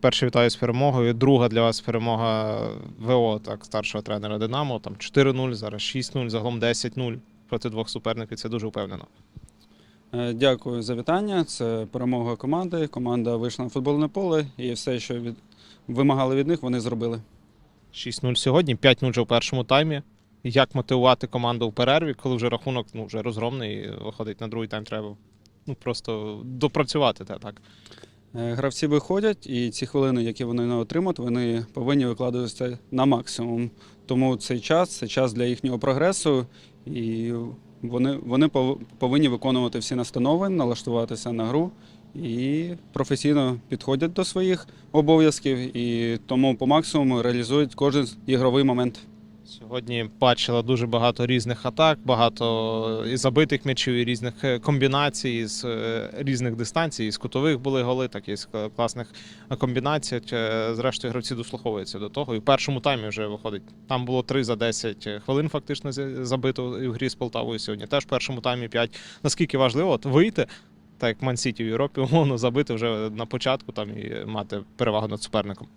Перше вітаю з перемогою. Друга для вас перемога ВО, так, старшого тренера Динамо. Там 4-0, зараз 6-0, загалом 10-0 проти двох суперників. Це дуже впевнено. Е, Дякую за вітання. Це перемога команди. Команда вийшла на футбольне поле і все, що від... вимагали від них, вони зробили. 6-0 сьогодні, 5-0 вже в першому таймі. Як мотивувати команду в перерві, коли вже рахунок ну, вже розгромний, виходить на другий тайм треба ну, просто допрацювати так. Е, Гравці виходять, і ці хвилини, які вони не отримують, вони повинні викладатися на максимум. Тому цей час це час для їхнього прогресу, і вони, вони повинні виконувати всі настанови, налаштуватися на гру і професійно підходять до своїх обов'язків, і тому по максимуму реалізують кожен ігровий момент. Сьогодні бачила дуже багато різних атак, багато і забитих м'ячів, і різних е, комбінацій з е, різних дистанцій. з кутових були голи, так і з класних комбінацій. Е, Зрештою, гравці дослуховуються до того. І в першому таймі вже виходить. Там було 3 за 10 хвилин, фактично забито і в грі з Полтавою сьогодні. Теж в першому таймі 5. Наскільки важливо от вийти, так як Ман-Сіті в Європі, умовно забити вже на початку там і мати перевагу над суперником.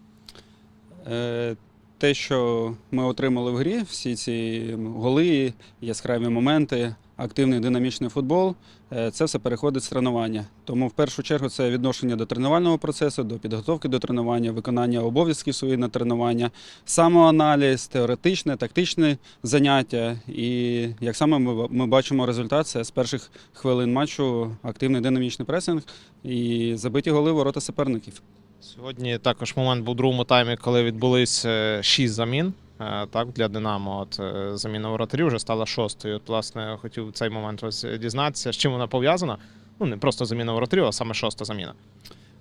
Те, що ми отримали в грі, всі ці голи, яскраві моменти, активний динамічний футбол, е, це все переходить з тренування. Тому в першу чергу це відношення до тренувального процесу, до підготовки до тренування, виконання обов'язків своїх на тренування, самоаналіз, теоретичне, тактичне заняття. І як саме ми, ми бачимо результат, це з перших хвилин матчу активний динамічний пресинг і забиті голи ворота суперників. Сьогодні також момент був у другому таймі, коли відбулись е, шість замін. е, Так, для Динамо, от е, заміна воротарів вже стала шостою. От, власне, хотів цей момент дізнатися, з чим вона пов'язана. Ну, не просто заміна воротарів, а саме шоста заміна.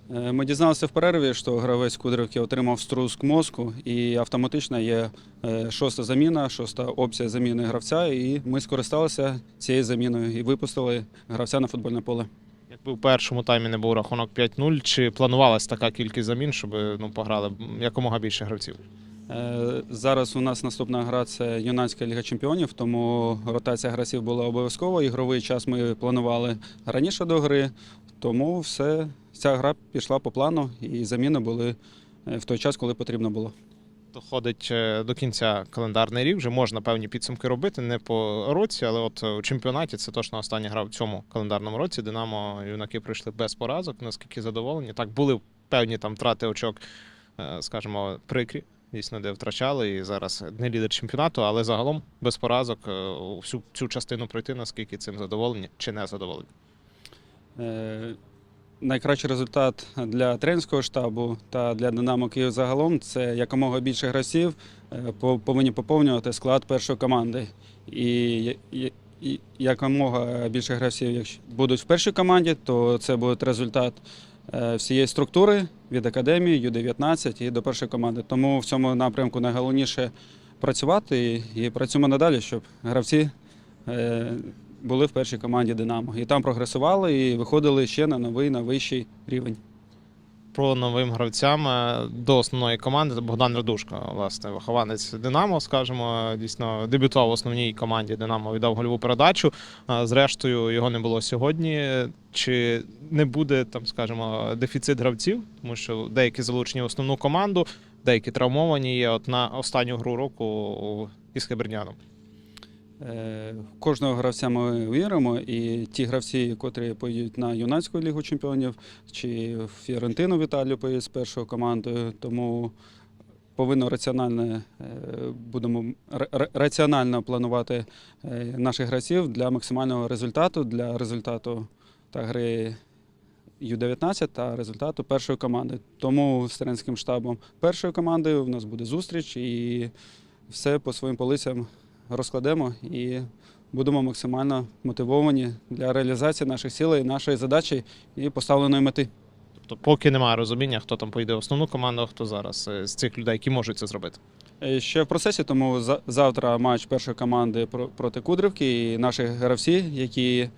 Ми дізналися в перерві, що гравець Кудрівки отримав струск мозку, і автоматично є шоста заміна, шоста опція заміни гравця. І ми скористалися цією заміною і випустили гравця на футбольне поле. Якби в першому таймі не був рахунок 5-0, чи планувалась така кількість замін, щоб ну, пограли якомога більше гравців? Е, Зараз у нас наступна гра це юнацька ліга чемпіонів, тому ротація гравців була обов'язкова. Ігровий час ми планували раніше до гри, тому все ця гра пішла по плану, і заміни були е, в той час, коли потрібно було. Доходить е, до кінця календарний рік, вже можна певні підсумки робити не по році, але от у чемпіонаті це точно остання гра в цьому календарному році. Динамо юнаки прийшли без поразок, наскільки задоволені. Так, були певні там втрати очок, е, скажімо, прикрі, дійсно, де втрачали, і зараз не лідер чемпіонату, але загалом без поразок е, всю цю частину пройти, наскільки цим задоволені чи не задоволені. Е, Найкращий результат для тренерського штабу та для Динамо Київ загалом це якомога більше гравців е, повинні поповнювати склад першої команди. І, якомога більше гравців, якщо будуть в першій команді, то це буде результат е, всієї структури від академії, Ю-19 і до першої команди. Тому в цьому напрямку найголовніше працювати і, і працюємо надалі, щоб гравці. Е, були в першій команді Динамо. І там прогресували і виходили ще на новий, на вищий рівень. Про новим гравцям е, до основної команди Богдан Радушко, власне, вихованець Динамо, скажімо, дійсно дебютував в основній команді Динамо, віддав гольову передачу. А, Зрештою, його не було сьогодні. Чи не буде там, скажімо, дефіцит гравців, тому що деякі залучені в основну команду, деякі травмовані є. От на останню гру року із Хеберняном. Е, Кожного гравця ми віримо, і ті гравці, котрі поїдуть на юнацьку лігу чемпіонів чи Фіорентину в Італію поїдуть з першою командою, тому повинно раціонально е, будемо ра- ра- раціонально планувати е, наших гравців для максимального результату, для результату та гри Ю-19 та результату першої команди. Тому з тренерським штабом першої команди у нас буде зустріч і все по своїм полицям розкладемо і будемо максимально мотивовані для реалізації наших цілей, нашої задачі і поставленої мети. Тобто, поки немає розуміння, хто там поїде в основну команду, хто зараз е, з цих людей, які можуть це зробити. Е, Ще в процесі, тому за- завтра матч першої команди про- проти Кудрівки і наші гравці, які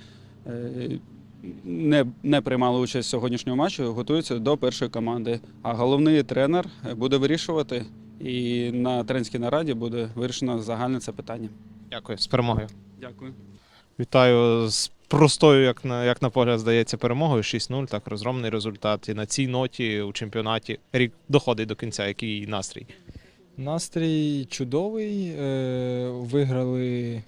е, не, не приймали участь в сьогоднішньому матчі, готуються до першої команди. А головний тренер буде вирішувати, і на тренерській нараді буде вирішено загальне це питання. Дякую, з перемогою. Дякую. Вітаю з простою, як на, як на погляд здається, перемогою 6-0. Так, розгромний результат. І на цій ноті у чемпіонаті рік доходить до кінця. Який настрій? Настрій чудовий. е, Виграли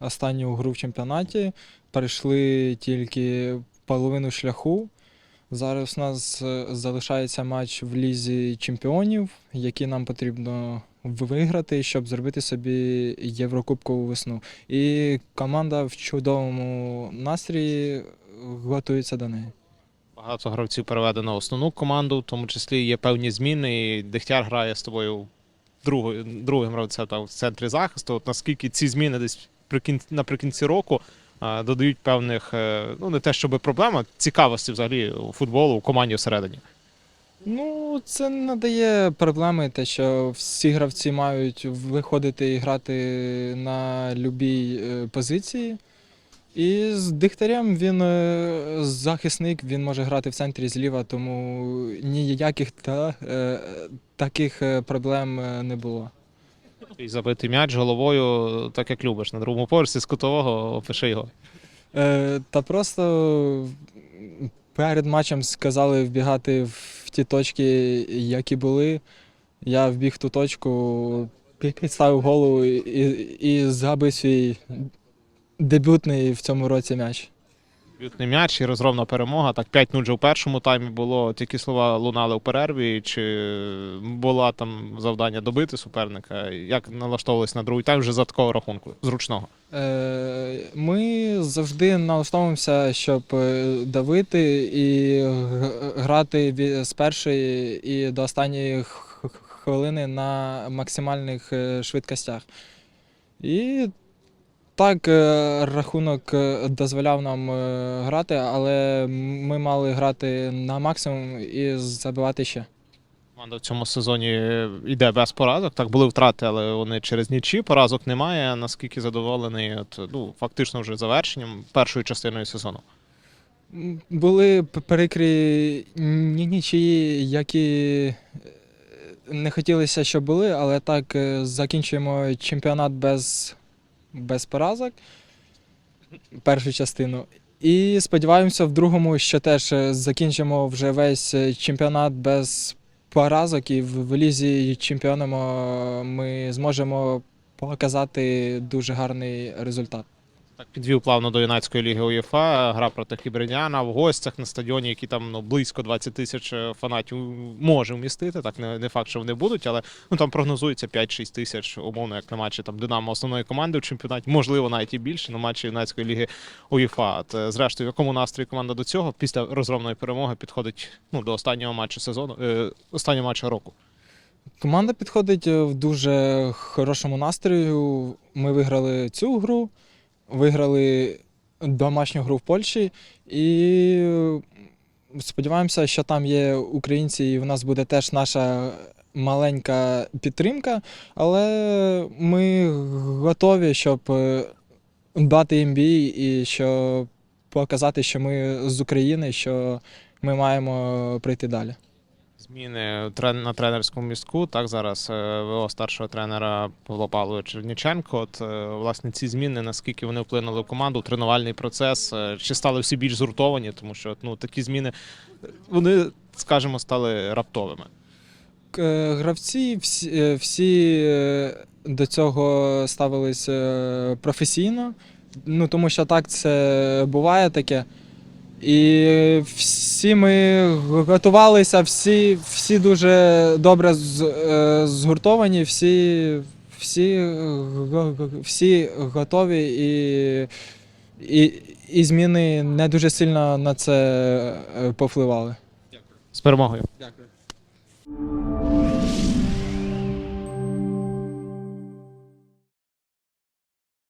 останню гру в чемпіонаті, перейшли тільки половину шляху. Зараз у нас е, залишається матч в лізі чемпіонів, який нам потрібно виграти, щоб зробити собі Єврокубкову весну. І команда в чудовому настрої готується до неї. Багато гравців переведено в основну команду, в тому числі є певні зміни. І Дегтяр грає з тобою другою, другим гравцем в центрі захисту. От наскільки ці зміни десь при кін- наприкінці року додають певних, е, ну не те, щоб проблем, а цікавості взагалі у футболу у команді всередині. Ну, це не дає проблеми, те, що всі гравці мають виходити і грати на любій е, позиції. І з Дихтарем він е, захисник, він може грати в центрі зліва, тому ніяких та, таких проблем не було. І забити м'яч головою, так як любиш, на другому поверсі з кутового опиши його. Е, Та просто перед матчем сказали вбігати в ті точки, які були. Я вбіг в ту точку, підставив голову і, і забив свій дебютний в цьому році м'яч. Б'ютний м'яч і розгромна перемога. Так 5-0 вже у першому таймі було. Тільки слова лунали у перерві. Чи була там завдання добити суперника? Як налаштовувались на другий тайм вже за такого рахунку зручного? Е, Ми завжди налаштовуємося, щоб е, давити і грати з першої і до останньої хвилини на максимальних е, швидкостях. І так е, рахунок е, дозволяв нам е, грати, але ми мали грати на максимум і забивати ще. Команда в цьому сезоні йде без поразок. Так були втрати, але вони через нічі. Поразок немає. Наскільки задоволений, от, ну фактично вже завершенням першої частиною сезону. Були п- прикрі ні- нічиї, які не хотілося, щоб були, але так закінчуємо чемпіонат без, без поразок, першу частину. І сподіваємося, в другому, що теж е, закінчимо вже весь е, чемпіонат без поразок, і в, лізі чемпіоном е, ми зможемо показати дуже гарний результат. Так підвів плавно до юнацької ліги УЄФА, гра проти Хібриняна в гостях на стадіоні, які там ну, близько 20 тисяч е, фанатів може вмістити. Так не, не факт, що вони будуть, але ну там прогнозується 5-6 тисяч, умовно, як на матчі там Динамо основної команди в чемпіонаті, можливо, навіть і більше на матчі юнацької ліги УЄФА. Е, зрештою, в якому настрої команда до цього після розгромної перемоги підходить ну, до останнього матчу сезону, е, останнього матчу року. Команда підходить е, в дуже хорошому настрою. Ми виграли цю гру, виграли домашню гру в Польщі і е, сподіваємося, що там є українці, і в нас буде теж наша маленька підтримка, але ми готові, щоб е, дати їм бій і щоб показати, що ми з України, що ми маємо прийти далі. Зміни на тренерському містку. Так зараз е, ВО старшого тренера Павло Павлович Черніченко. От е, власне ці зміни, наскільки вони вплинули в команду, тренувальний процес, е, чи стали всі більш згуртовані, тому що ну такі зміни вони, скажімо, стали раптовими. Гравці всі, всі до цього ставились професійно, ну тому що так це буває таке. І всі ми готувалися, всі, всі дуже добре е, згуртовані, всі, всі, всі готові і, і, і зміни не дуже сильно на це е, повпливали. З перемогою. Дякую.